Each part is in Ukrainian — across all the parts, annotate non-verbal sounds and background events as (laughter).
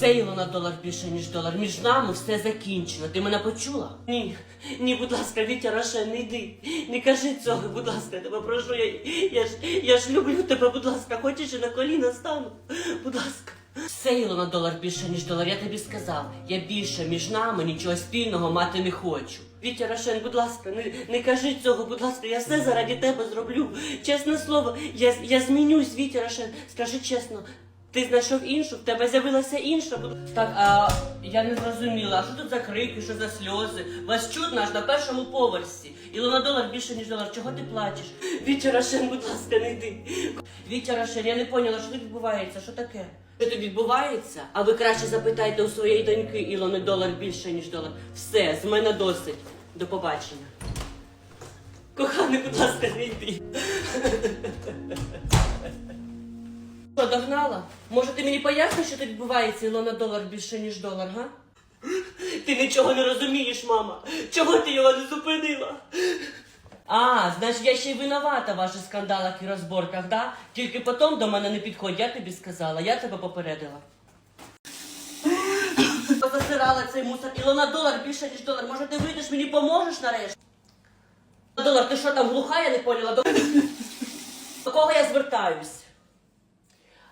Це його на долар більше, ніж долар. Між нами все закінчено. Ти мене почула? Ні, ні, будь ласка, Вітя Роше, не йди. Не кажи цього, будь ласка, тебе прошу. Я, я, ж, я ж люблю тебе, будь ласка, хочеш і на коліна стану. Будь ласка. Все його на долар більше, ніж долар. Я тобі сказав. Я більше між нами нічого спільного мати не хочу. Вітя Рошен, будь ласка, не, не кажи цього, будь ласка, я все заради тебе зроблю. Чесне слово, я, я змінюсь, Вітя Рошен. Скажи чесно, ти знайшов іншу, в тебе з'явилася інша. Так, а я не зрозуміла, а що тут за крики, що за сльози? Вас чутно аж на першому поверсі. І на долар більше, ніж долар. Чого ти плачеш? Вітя Рошен, будь ласка, не йди. Вітя Рошен, я не поняла, що тут відбувається, що таке? Що тут відбувається? А ви краще запитайте у своєї доньки Ілони долар більше, ніж долар. Все, з мене досить. До побачення. Коханий, будь ласка, не йди. (laughs) Що, догнала? Може, ти мені поясниш, що тут відбувається Ілона долар більше, ніж долар, га? Ти нічого не розумієш, мама. Чого ти його не зупинила? А, значить, я ще й винувата в ваших скандалах і розборках, да? Тільки потім до мене не підходь, я тобі сказала, я тебе попередила. Позасирала цей мусор. Ілона долар більше, ніж долар. Може, ти вийдеш, мені поможеш нарешті? Долар, ти що там глуха, я не поняла. До кого я звертаюсь?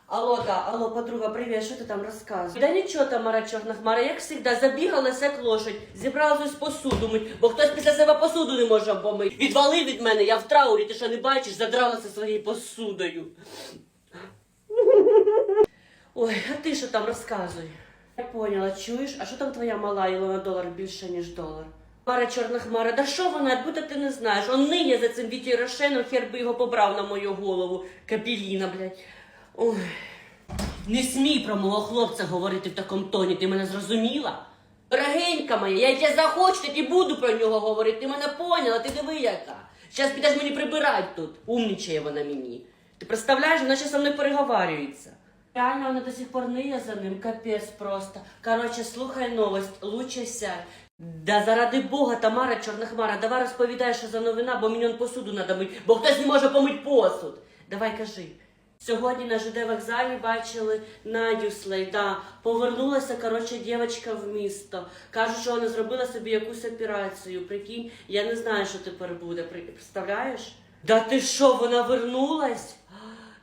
Алло, да, алло, подруга, привіт, що ти там розказуєш? Да нічого там, Мара Чорна Хмара, як завжди, забігалася як лошадь, зібралась посуду мить, бо хтось після себе посуду не може помити. Відвали від мене, я в траурі, ти що не бачиш, задралася своєю посудою. Ой, а ти що там розказуй? Я поняла, чуєш, а що там твоя мала Ілона долар більше, ніж долар? Мара чорна хмара, да що вона, як будто ти не знаєш. Он ниє за цим Вітєю Рошеном, хер би його побрав на мою голову. Капеліна, блядь. Ой. Не смій про мого хлопця говорити в такому тоні, ти мене зрозуміла? Дорогенька моя, я тебе захочу, так і буду про нього говорити. Ти мене поняла, ти диви яка. Зараз підеш мені прибирати тут. Умнічає вона мені. Ти представляєш, вона ще со мною переговарюється. Реально, вона до сих пор ниє за ним, капець просто. Короче, слухай новость, лучше. Да заради Бога, Тамара Чорна Хмара, давай розповідай, що за новина, бо мені он посуду надо мить, бо хтось не може помить посуд. Давай кажи. Сьогодні на ЖД вокзалі бачили Надю Слей, да. Повернулася, коротше, дівчинка в місто. Кажуть, що вона зробила собі якусь операцію. Прикинь, я не знаю, що тепер буде. Представляєш? Да ти що, вона вернулась?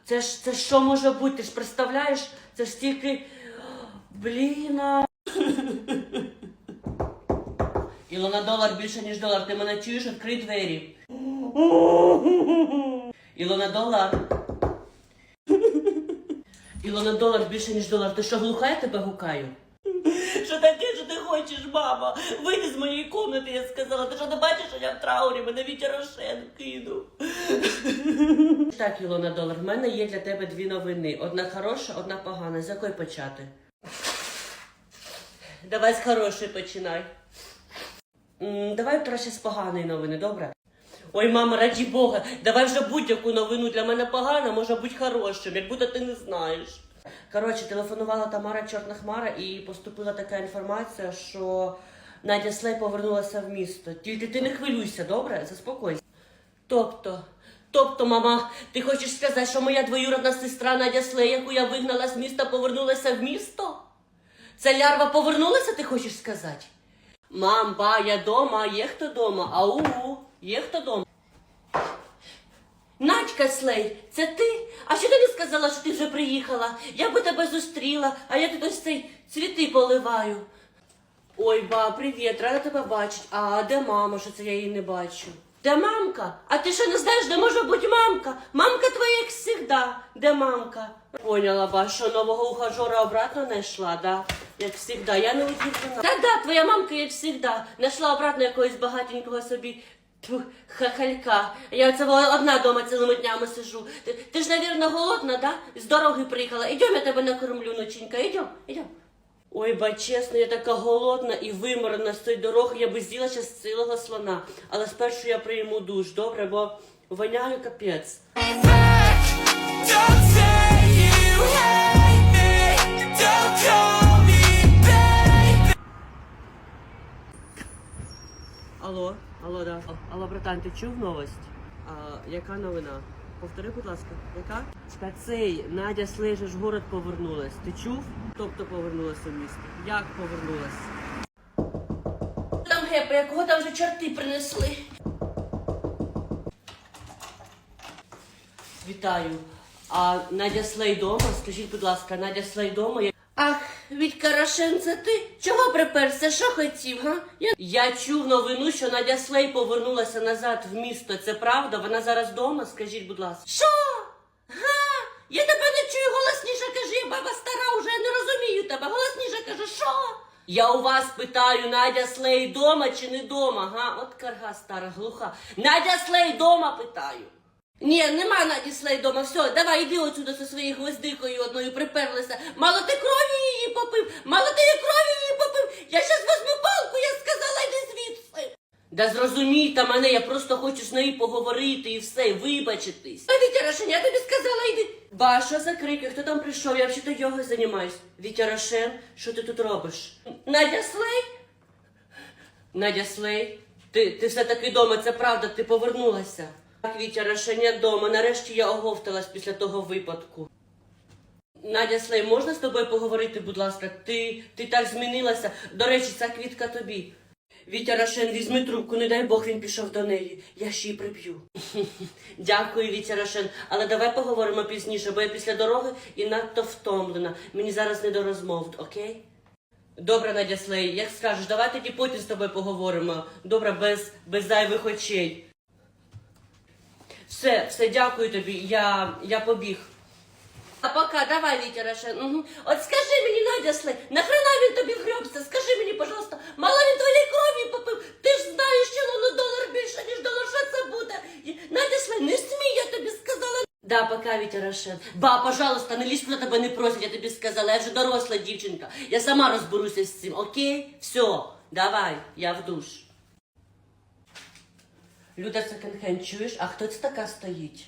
Це ж це що може бути? Ти ж представляєш? Це ж тільки. Блін. (laughs) Ілона долар більше, ніж долар. Ти мене чуєш? Відкрий двері. (laughs) Ілона долар. Ілона долар більше, ніж долар. Ти що, глуха, я тебе гукаю? Що таке, що ти хочеш, мама? Вийди з моєї кімнати, я сказала. Ти що не бачиш, що я в траурі, мене Вітя Рошен кинув. Так, Ілона долар, в мене є для тебе дві новини. Одна хороша, одна погана. З якої почати? Давай з хорошої починай. М, Давай краще з поганої новини, добре? Ой, мама, раді Бога, давай вже будь-яку новину для мене погана, може бути хорошим, як будто ти не знаєш. Коротше, телефонувала Тамара Чорна Хмара і поступила така інформація, що Надя Слей повернулася в місто. Тільки ти не хвилюйся, добре? Заспокойся. Тобто, тобто, мама, ти хочеш сказати, що моя двоюродна сестра Надя Слей, яку я вигнала з міста, повернулася в місто? Ця лярва повернулася, ти хочеш сказати? Мам, ба, я дома, є хто дома? Ау, є хто дома? Надька Слей, це ти? А що ти не сказала, що ти вже приїхала? Я би тебе зустріла, а я тут ось цей цвіти поливаю. Ой, ба, привіт, рада тебе бачить. А де мама, що це я її не бачу? Де мамка? А ти що не знаєш, де може бути мамка? Мамка твоя, як завжди. Де мамка? Поняла, ба, що нового ухажора обратно знайшла, да? Як завжди, я не удивлена. Та да, твоя мамка, як завжди, знайшла обратно якогось багатенького собі Тьфу, хахалька. Я оце одна дома цілими днями сижу. Ти, ти ж, навірно, голодна, да? З дороги приїхала. Ідем, я тебе накормлю, ноченька. Ідем, ідем. Ой, ба чесно, я така голодна і виморена з цієї дороги, я би з'їла ще з цілого слона. Але спершу я прийму душ, добре, бо воняю капець. Алло, алло, да. Алло, братан, ти чув новость? А, яка новина? Повтори, будь ласка, яка? Та цей Надя Слежиш город повернулась. Ти чув? Тобто повернулася в місто. Як повернулась? Там гепа, якого там вже чорти принесли. Вітаю. А Надя Слей дома? Скажіть, будь ласка, Надя Слей дома? Ах, Рошен, це ти? Чого приперся? Що хотів, га? Я... Я чув новину, що Надя Слей повернулася назад в місто. Це правда? Вона зараз вдома? Скажіть, будь ласка. Що? Га? Я тебе не чую, голосніше кажи, я баба стара, вже не розумію тебе. Голосніше кажи, що? Я у вас питаю, Надя Слей дома чи не дома, га? От карга стара, глуха. Надя Слей дома питаю. Ні, нема Наді Слей дома, все, давай іди отсюди зі своєю гвоздикою одною приперлася. Мало ти крові її попив, мало ти крові її попив. Я щас возьму палку, я сказала, йди звідси. Да зрозумійте мене, я просто хочу з нею поговорити і все, вибачитись. А Вітя Рошен, я тобі сказала, йди. Ба, що за крики? Хто там прийшов? Я взагалі йогою займаюсь. Вітя Рошен, що ти тут робиш? Надя Слей? Надя Слей, ти, ти все-таки вдома, це правда, ти повернулася. Так, Вітя, рашення вдома. Нарешті я оговталась після того випадку. Надя Слей, можна з тобою поговорити, будь ласка? Ти, ти так змінилася. До речі, ця квітка тобі. Вітя Рашен, візьми трубку, не дай Бог він пішов до неї. Я ще й приб'ю. (laughs) Дякую, Вітя Рашен. Але давай поговоримо пізніше, бо я після дороги і надто втомлена. Мені зараз не до розмов, окей? Добре, Надя Слей, як скажеш, давай тоді потім з тобою поговоримо. Добре, без, без зайвих очей. Все, все, дякую тобі. Я, я побіг. А пока, давай, Вітя Рошен. Угу. От скажи мені, Надя Слей, нахрена він тобі вгребся? Скажи мені, пожалуйста, мало він твоєї крові попив? Ти ж знаєш, що воно долар більше, ніж долар, що це буде? Надя Слей, не смій, я тобі сказала. Да, пока, Вітя Рошен. Ба, пожалуйста, не лізь, куди тебе не просять, я тобі сказала, я вже доросла дівчинка. Я сама розберуся з цим, окей? Все, давай, я в душ. Люда секонд-хенд, чуєш? А хто це така стоїть?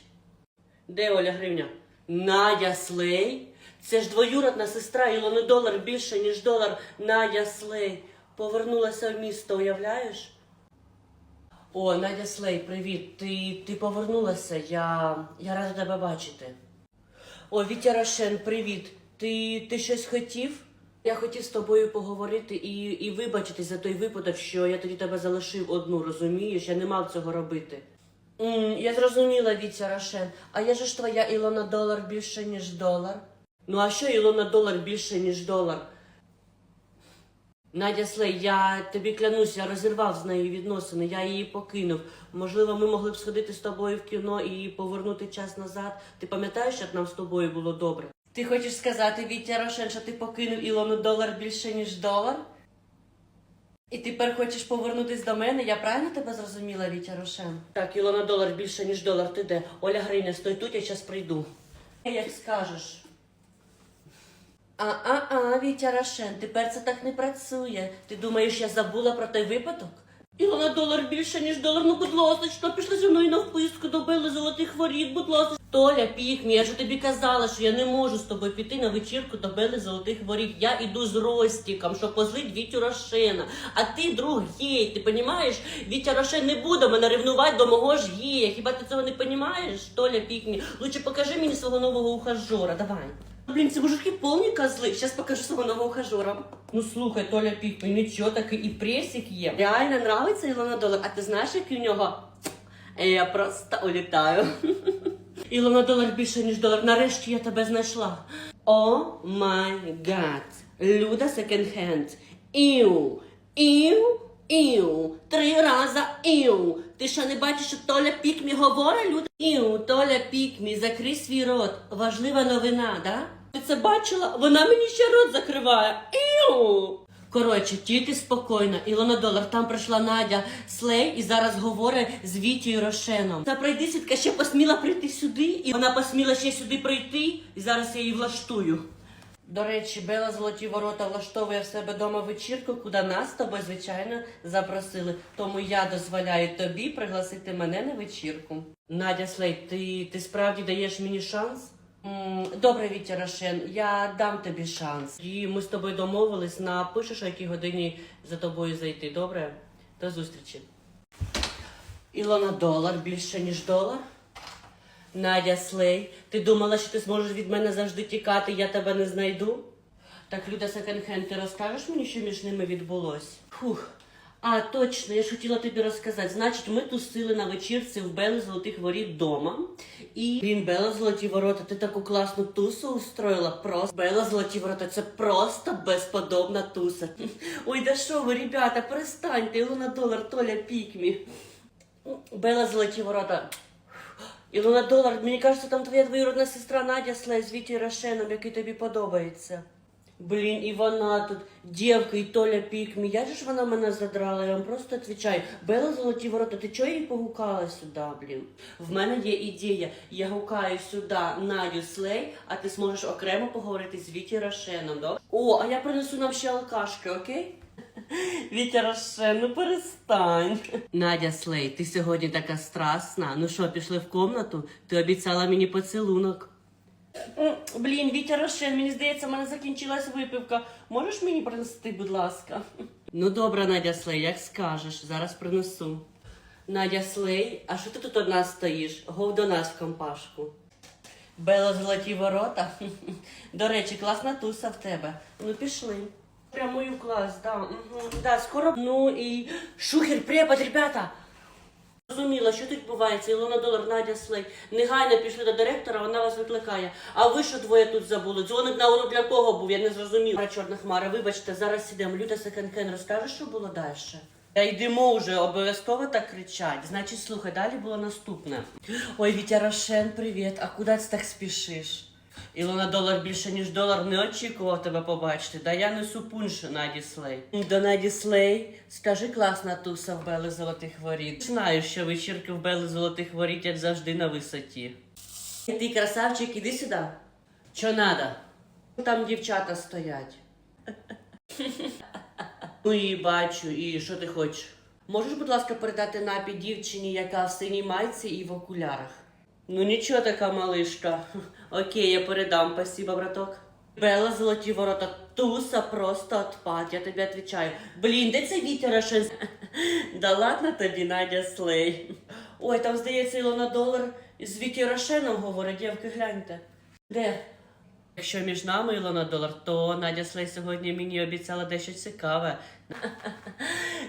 Де Оля Гривня? Надя Слей? Це ж двоюродна сестра Ілони долар більше, ніж долар. Надя Слей. Повернулася в місто, уявляєш? О, Надя Слей, привіт. Ти, ти повернулася. Я, я рада тебе бачити. О, Вітя Рошен, привіт. Ти, ти щось хотів? Я хотів з тобою поговорити і, і вибачитись за той випадок, що я тоді тебе залишив одну, розумієш? Я не мав цього робити. М, я зрозуміла, Вітя Рошен. А я ж твоя Ілона долар більше, ніж долар. Ну а що Ілона долар більше, ніж долар? Надя Слей, я тобі клянусь, я розірвав з нею відносини, я її покинув. Можливо, ми могли б сходити з тобою в кіно і повернути час назад. Ти пам'ятаєш, як нам з тобою було добре? Ти хочеш сказати, Вітя Рошен, що ти покинув Ілону долар більше, ніж долар? І тепер хочеш повернутись до мене? Я правильно тебе зрозуміла, Вітя Рошен? Так, Ілона долар більше, ніж долар. Ти де? Оля Гриня, стой тут, я зараз прийду. Як скажеш. А-а-а, Вітя Рошен, тепер це так не працює. Ти думаєш, я забула про той випадок? Ілона долар більше, ніж долар. Ну, будь ласка, пішли зі мною на вписку, добили золотих воріт, будь ласка. Толя, пікмі, я ж тобі казала, що я не можу з тобою піти на вечірку до Бели Золотих Воріт. Я іду з Ростіком, щоб позлить Вітю Рошена. А ти друг гей, ти понімаєш? Вітя Рошен не буде мене ревнувати до мого ж гея. Хіба ти цього не понімаєш? Толя, пікмі. Лучше покажи мені свого нового ухажора, давай. Блін, ці мужики повні козли. Зараз покажу свого нового ухажора. Ну слухай, Толя Пікмі, нічого таки і пресик є. Реально нравиться Ілона Долар. А ти знаєш, який у нього? Я просто улітаю. (laughs) Ілона долар більше, ніж долар. Нарешті я тебе знайшла. О май гад. Люда секонд-хенд. Іу. Іу. Іу. Три рази іу. Ти що не бачиш, що Толя Пікмі говорить, Люда? Іу, Толя Пікмі, закрий свій рот. Важлива новина, да? Ти це бачила? Вона мені ще рот закриває. Іу. Коротше, тільки спокійно. Ілона Долар, там прийшла Надя Слей і зараз говорить з Вітєю Рошеном. Та пройдисвідка ще посміла прийти сюди, і вона посміла ще сюди прийти, і зараз я її влаштую. До речі, Бела Золоті Ворота влаштовує в себе дома вечірку, куди нас з тобою, звичайно, запросили. Тому я дозволяю тобі пригласити мене на вечірку. Надя Слей, ти, ти справді даєш мені шанс? Добре, Вітя Рошен, я дам тобі шанс. І ми з тобою домовились, напишеш, о якій годині за тобою зайти. Добре? До зустрічі. Ілона долар більше, ніж долар. Надя Слей, ти думала, що ти зможеш від мене завжди тікати, я тебе не знайду? Так, Люда Секонд-хенд, ти розкажеш мені, що між ними відбулось? Фух. А, точно, я ж хотіла тобі розказати. Значить, ми тусили на вечірці в Белі Золотих Воріт вдома. І він Бела Золоті Ворота, ти таку класну тусу устроїла. Просто Бела Золоті Ворота, це просто безподобна туса. (laughs) Ой, да що ви, ребята, перестаньте, Ілона Долар, Толя Пікмі. Бела Золоті Ворота. Ілона Долар, мені кажеться, там твоя двоюродна сестра Надя Слей з Вітєю Рашеном, який тобі подобається. Блін, і вона тут, дівка, і Толя Пікмі. Я же ж вона мене задрала, я вам просто відповідаю. Бела Золоті Ворота, ти чого її погукала сюди, блін? В мене є ідея. Я гукаю сюди Надю Слей, а ти зможеш окремо поговорити з Вітєю Рашеном, да? О, а я принесу нам ще алкашки, окей? Вітя Рошен, ну перестань. Надя Слей, ти сьогодні така страсна. Ну що, пішли в комнату? Ти обіцяла мені поцілунок. Блін, Вітя Рошен, мені здається, в мене закінчилась випивка. Можеш мені принести, будь ласка? Ну добре, Надя Слей, як скажеш, зараз принесу. Надя Слей, а що ти тут одна стоїш? Гов до нас в компашку. Бело золоті ворота. (laughs) До речі, класна туса в тебе. Ну пішли. Прямую в клас, да. Угу. Да, скоро. Ну і шухер, препод, ребята. Зрозуміла, що тут відбувається. Ілона Долар, Надя Слей. Негайно пішли до директора, вона вас викликає. А ви що двоє тут забули? Дзвоник на воно для кого був? Я не зрозуміла. Чорна хмара, вибачте, зараз ідемо. Люда Секенкен, розкажеш, що було далі? Та йдемо вже, обов'язково так кричать. Значить, слухай, далі було наступне. Ой, Вітя Рошен, привіт. А куди ти так спішиш? Ілона долар більше, ніж долар не очікував тебе побачити. Да я несу пунш Наді Слей. До Наді Слей, скажи класна туса в Бели Золотих Воріт. Знаю, що вечірки в Бели Золотих Воріт як завжди на висоті. Ти, красавчик, іди сюди. Що надо? Там дівчата стоять. Ну і бачу, і що ти хочеш? Можеш, будь ласка, передати напій дівчині, яка в синій майці і в окулярах? Ну нічого така малишка. Окей, я передам, спасибо, браток. Бела золоті ворота, туса просто отпад, я тобі відповідаю. Блін, де це Вітя Рошен? (laughs) Да ладно тобі, Надя Слей. Ой, там, здається, Ілона Долар з Віті Рошеном говорить, дівки, гляньте. Де? Якщо між нами Ілона Долар, то Надя Слей сьогодні мені обіцяла дещо цікаве. (laughs)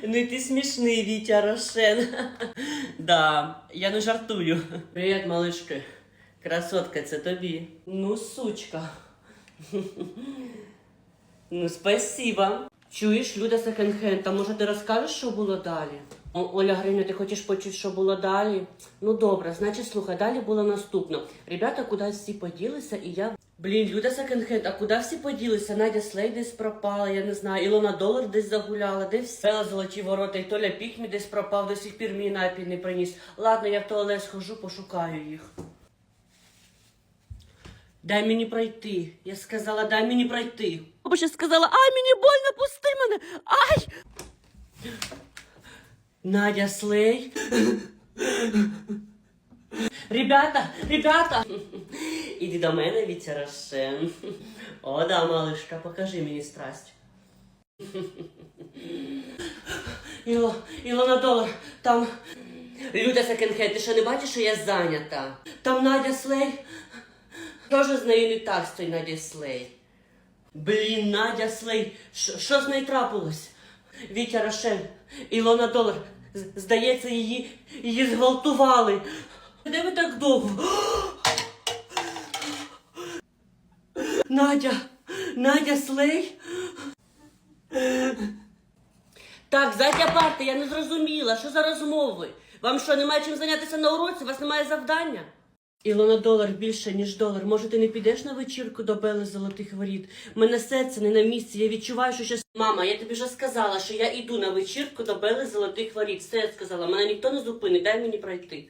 Ну і ти смішний, Вітя Рошен. (laughs) Да, я не жартую. Привіт, малишки. Красотка, це тобі. Ну, сучка. (laughs) Ну, спасибо. Чуєш, Люда секонд-хенд, а може ти розкажеш, що було далі? О, Оля Гриню, ти хочеш почути, що було далі? Ну добре, значить, слухай, далі було наступно. Ребята кудись всі поділися, і я. Блін, Люда секонд-хенд, а куди всі поділися? Надя Слей десь пропала, я не знаю. Ілона Долар десь загуляла, де всі? Бела золоті ворота, і Толя Пікмі десь пропав, до сих пір мій напій не приніс. Ладно, я в туалет схожу, пошукаю їх. Дай мені пройти. Я сказала, дай мені пройти. Бо ще сказала, ай, мені больно, пусти мене. Ай! Надя Слей. Ребята, ребята! Іди до мене, Вітя Рошен. О, да, малышка, покажи мені страсть. Іло, Ілона Долар, там Люда Секенхед, ти що не бачиш, що я зайнята? Там Надя Слей. Що ж з нею не так з тою Надя Слей? Блін, Надя Слей, що з нею трапилось? Вітя Рошен, Ілона Долар, здається, її, її зґвалтували. Де ви так довго? Надя, Надя Слей? Так, задня парти, я не зрозуміла. Що за розмови? Вам що, немає чим зайнятися на уроці? У вас немає завдання? Ілона долар більше, ніж долар. Може, ти не підеш на вечірку до Бели Золотих Воріт? Мене серце не на місці. Я відчуваю, що щас... Мама, я тобі вже сказала, що я йду на вечірку до Бели Золотих Воріт. Все я сказала, мене ніхто не зупинить, дай мені пройти.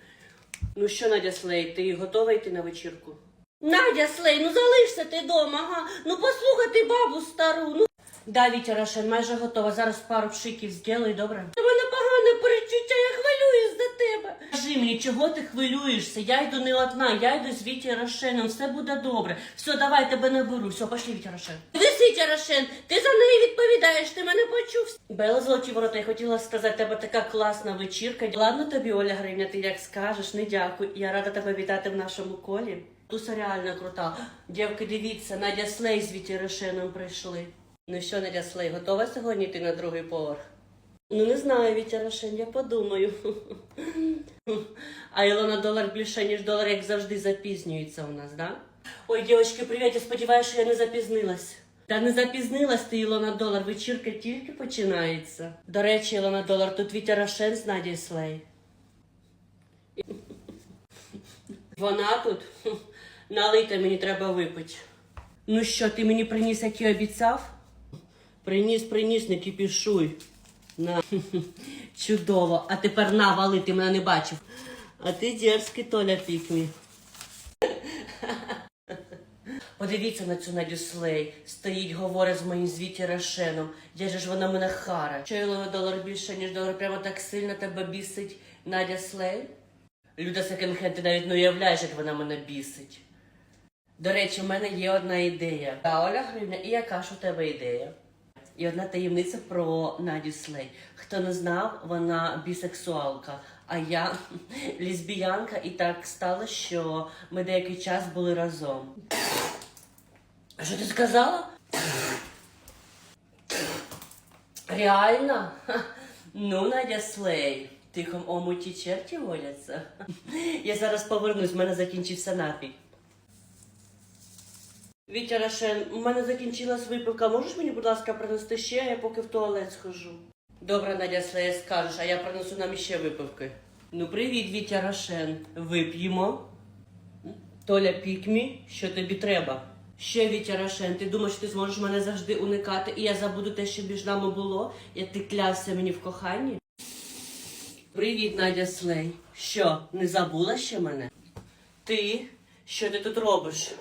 Ну що, Надя Слей, ти готова йти на вечірку? Надя Слей, ну залишся ти дома, ага. Ну послухай бабу стару. Ну Да, Вітя Рошен, майже готова. Зараз пару пшиків зроблю, добре? У мене погане перечуття, я тебе. Скажи мені, чого ти хвилюєшся? Я йду не одна, я йду з Вітєю Рошеном, все буде добре. Все, давай тебе наберу. Все, пошли, Вітя Рошен. Вітя Рошен, ти за неї відповідаєш, ти мене почув. Бела золоті ворота, я хотіла сказати, тебе така класна вечірка. Ладно тобі, Оля Гривня, ти як скажеш, не дякую. Я рада тебе вітати в нашому колі. Туса реально крута. Дівки, дивіться, Надя Слей з Вітєю Рошеном прийшли. Ну що, Надя Слей, готова сьогодні йти на другий поверх? Ну не знаю, Вітя Рошен, я подумаю. (laughs) А Ілона долар більше, ніж долар, як завжди, запізнюється у нас, да? Ой, дівчатки, привіт, я сподіваюся, що я не запізнилась. Та не запізнилась ти, Ілона Долар, вечірка тільки починається. До речі, Ілона Долар, тут Вітя Рошен з Надією Слей. (laughs) Вона тут? Хм, (laughs) Налийте, мені треба випити. Ну що, ти мені приніс, як і обіцяв? Приніс, приніс, не кипішуй. На. (laughs) Чудово. А тепер на, вали, ти мене не бачив. А ти дерзкий, Толя Пікмі. (laughs) Подивіться на цю Надю Слей. Стоїть, говорить з моїм звіті Рошеном. Я ж вона мене хара. Ілона долар більше, ніж долар, прямо так сильно тебе бісить Надя Слей? Люда Секенхен, ти навіть не уявляєш, як вона мене бісить. До речі, в мене є одна ідея. Та Оля Гривня, і яка ж у тебе ідея? І одна таємниця про Надю Слей. Хто не знав, вона бісексуалка, а я (laughs) лесбіянка, і так стало, що ми деякий час були разом. А Що ти сказала? Реально? (laughs) Ну, Надя Слей, тихом омуті черті воляться. (laughs) Я зараз повернусь, в мене закінчився напій. Вітя Рошен, у мене закінчилась випивка. Можеш мені, будь ласка, принести ще, я поки в туалет схожу. Добре, Надя Слея, скажеш, а я принесу нам ще випивки. Ну, привіт, Вітя Рошен. Вип'ємо. Толя Пікмі, що тобі треба? Ще Вітя Рошен, ти думаєш, ти зможеш мене завжди уникати, і я забуду те, що між нами було, як ти клявся мені в коханні? Привіт, Надя Слей. Що, не забула ще мене? Ти? Що ти тут робиш?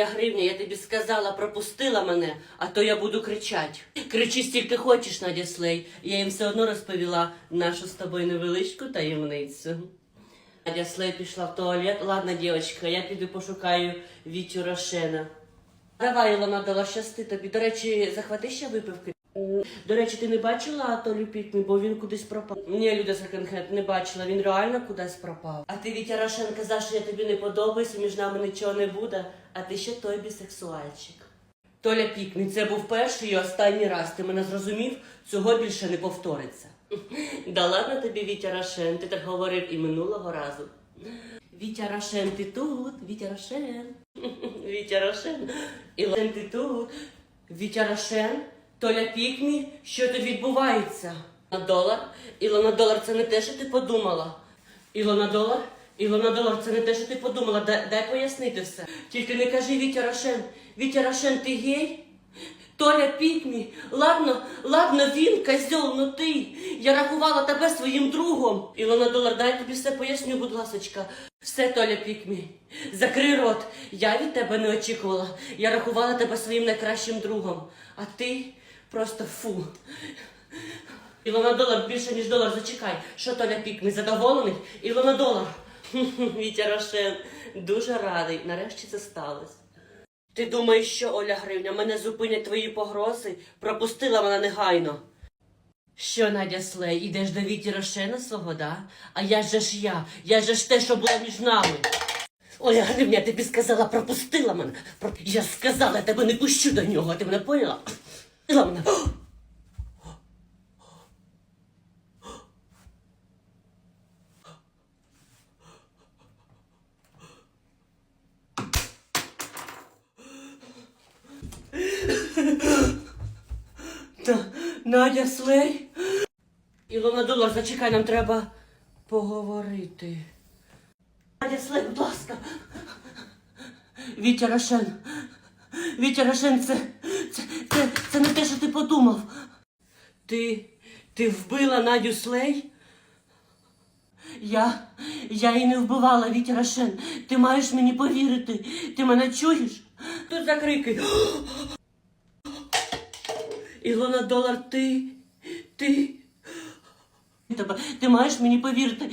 Гривня, я тобі сказала, пропустила мене, а то я буду кричать. Кричи стільки хочеш, Надя Слей. Я їм все одно розповіла нашу з тобою невеличку таємницю. Надя Слей пішла в туалет. Ладно, дівчинка, я піду пошукаю Вітю Рошена. Давай, Ілона, дала щасти тобі. До речі, захвати ще випивки. До речі, ти не бачила Толю Пікмі, бо він кудись пропав. Ні, Люда Секондхенд, не бачила, він реально кудись пропав. А ти, Вітя Рошен, казав, що я тобі не подобаюся, між нами нічого не буде, а ти ще той бісексуальчик. Толя Пікмі, це був перший і останній раз. Ти мене зрозумів, цього більше не повториться. (laughs) Да ладно тобі, Вітя Рошен, ти так говорив і минулого разу. Вітя Рошен, ти тут, Вітя Рошен. (laughs) Вітя Рошен. Ілон, ти тут. Вітя Рошен, Толя Пікмі, що тут відбувається? На долар? Ілона долар, це не те, що ти подумала. Ілона долар? Ілона долар, це не те, що ти подумала. Дай, дай пояснити все. Тільки не кажи Вітя Рошен. Вітя Рошен, ти гей? Толя Пікмі, ладно, ладно, він, козьол, ну ти. Я рахувала тебе своїм другом. Ілона Долар, дай тобі все поясню, будь ласочка. Все, Толя Пікмі, закрий рот. Я від тебе не очікувала. Я рахувала тебе своїм найкращим другом. А ти просто фу. Ілона Долар більше, ніж долар, зачекай. Що Толя Пікмі, задоволений? Ілона Долар. (laughs) Вітя Рошен, дуже радий. Нарешті це сталося. Ти думаєш, що Оля Гривня, мене зупинять твої погрози? Пропустила мене негайно. Що, Надя Слей, ідеш до Віті Рошена свого, да? А я же ж я, я же ж те, що було між нами. Оля Гривня, тобі сказала, пропустила мене. Я сказала, я тебе не пущу до нього, ти мене поняла? Мене. Та, Надя Слей. Ілона Долар, зачекай, нам треба поговорити. Надя Слей, будь ласка. Вітя Рошен. Вітя Рошен, це, це, це, це не те, що ти подумав. Ти, ти вбила Надю Слей? Я, я її не вбивала, Вітя Рошен. Ти маєш мені повірити. Ти мене чуєш? Тут закрики. Ілона Долар, ти, ти. Ти маєш мені повірити.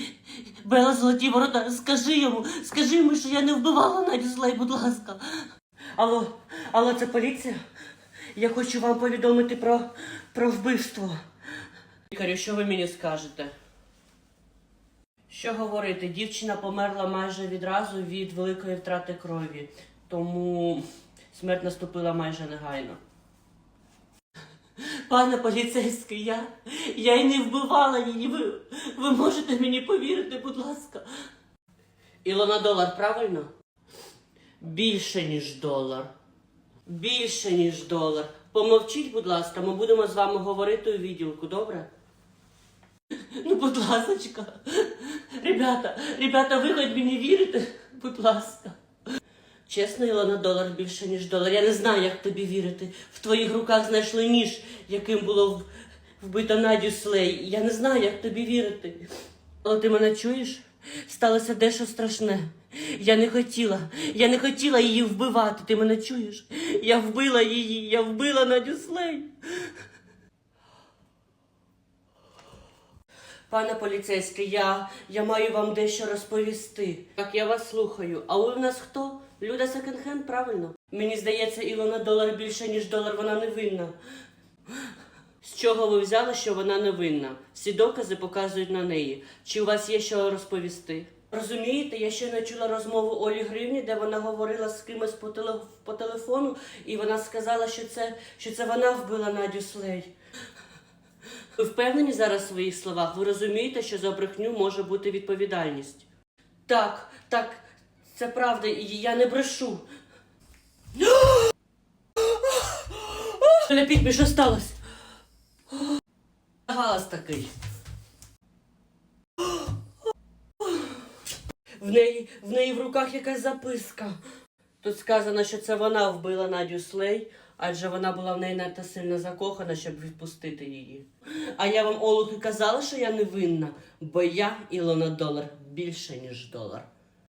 Бела золоті ворота, скажи йому, скажи йому, що я не вбивала Надю Слей, будь ласка. Алло, алло, це поліція? Я хочу вам повідомити про, про вбивство. Лікарю, що ви мені скажете? Що говорити? Дівчина померла майже відразу від великої втрати крові, тому смерть наступила майже негайно. Пане поліцейський, я, я й не вбивала її. Ви, ви можете мені повірити, будь ласка. Ілона долар, правильно? Більше, ніж долар. Більше, ніж долар. Помовчіть, будь ласка, ми будемо з вами говорити у відділку, добре? Ну, будь ласочка. Ребята, ребята, ви хоч мені вірите? Будь ласка. Чесно, Ілона, долар більше, ніж долар. Я не знаю, як тобі вірити. В твоїх руках знайшли ніж, яким було вбито Надю Слей. Я не знаю, як тобі вірити. Але ти мене чуєш? Сталося дещо страшне. Я не хотіла, я не хотіла її вбивати. Ти мене чуєш? Я вбила її, я вбила Надю Слей. Пане поліцейський, я, я маю вам дещо розповісти. Так, я вас слухаю. А ви в нас хто? Люда Секонд-хенд, правильно? Мені здається, Ілона долар більше, ніж долар, вона невинна. З чого ви взяли, що вона невинна? Всі докази показують на неї. Чи у вас є що розповісти? Розумієте, я ще не чула розмову Олі Гривні, де вона говорила з кимось по, теле, по телефону, і вона сказала, що це, що це вона вбила Надю Слей. Ви впевнені зараз в своїх словах? Ви розумієте, що за брехню може бути відповідальність? Так, так, це правда, і я не брешу. Ляпіть, мені, що сталося? Галас такий. В неї, в неї в руках якась записка. Тут сказано, що це вона вбила Надю Слей, адже вона була в неї надто сильно закохана, щоб відпустити її. А я вам, Олухи, казала, що я невинна, бо я Ілона долар більше, ніж долар.